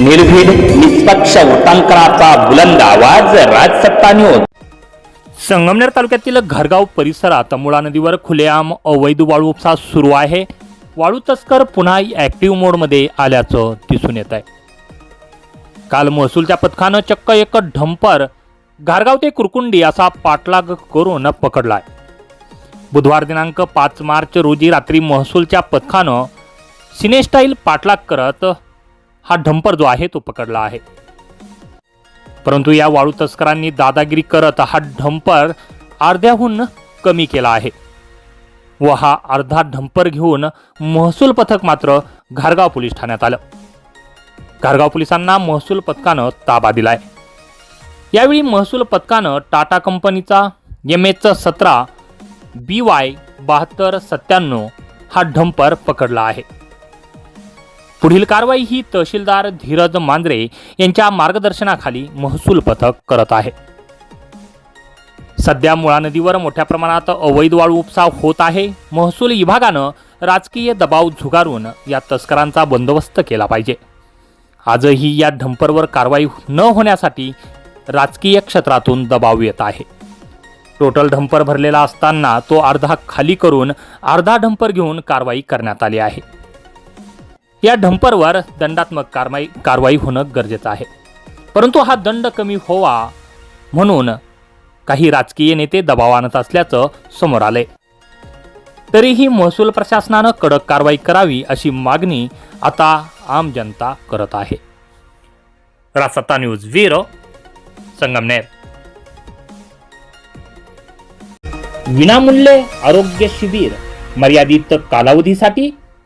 निर्भीड निष्पक्ष वृत्तांकनाचा बुलंद आवाज राजसत्ता न्यूज संगमनेर तालुक्यातील घरगाव परिसरात मुळा नदीवर खुलेआम अवैध वाळू उपसा सुरू आहे. वाळू तस्कर पुन्हा ॲक्टिव्ह मोडमध्ये आल्याचं दिसून येत आहे. काल महसूलच्या पथकानं चक्क एक ढंपर घारगाव ते कुरकुंडी असा पाठलाग करून पकडलाय. बुधवार दिनांक पाच मार्च रोजी रात्री महसूलच्या पथकानं सिनेस्टाईल पाठलाग करत हा ढंपर जो आहे तो पकडला आहे. परंतु या वाळू तस्करांनी दादागिरी करत हा ढंपर अर्ध्याहून कमी केला आहे. व हा अर्धा ढंपर घेऊन महसूल पथक मात्र घारगाव पोलीस ठाण्यात आलं. घारगाव पोलिसांना महसूल पथकानं ताबा दिलाय. यावेळी महसूल पथकानं टाटा कंपनीचा एम एच सतरा बी वाय बहात्तर सत्त्याण्णव हा ढंपर पकडला आहे. पुढील कारवाई ही तहसीलदार धीरज मांजरे यांच्या मार्गदर्शनाखाली महसूल पथक करत आहे. सध्या मुळा नदीवर मोठ्या प्रमाणात अवैध वाळू उपसा होत आहे. महसूल विभागानं राजकीय दबाव झुगारून या तस्करांचा बंदोबस्त केला पाहिजे. आजही या ढंपरवर कारवाई न होण्यासाठी राजकीय क्षेत्रातून दबाव येत आहे. टोटल ढंपर भरलेला असताना तो अर्धा खाली करून अर्धा ढंपर घेऊन कारवाई करण्यात आली आहे. या ढंपरवर दंडात्मक कारवाई कारवाई होणं गरजेचं आहे. परंतु हा दंड कमी व्हावा म्हणून काही राजकीय नेते दबाव आणत असल्याचं समोर आलंय. तरीही महसूल प्रशासनानं कडक कारवाई करावी अशी मागणी आता आम जनता करत आहे. रासत्ता न्यूज वीर संगमनेर. विनामूल्य आरोग्य शिबिर मर्यादित कालावधीसाठी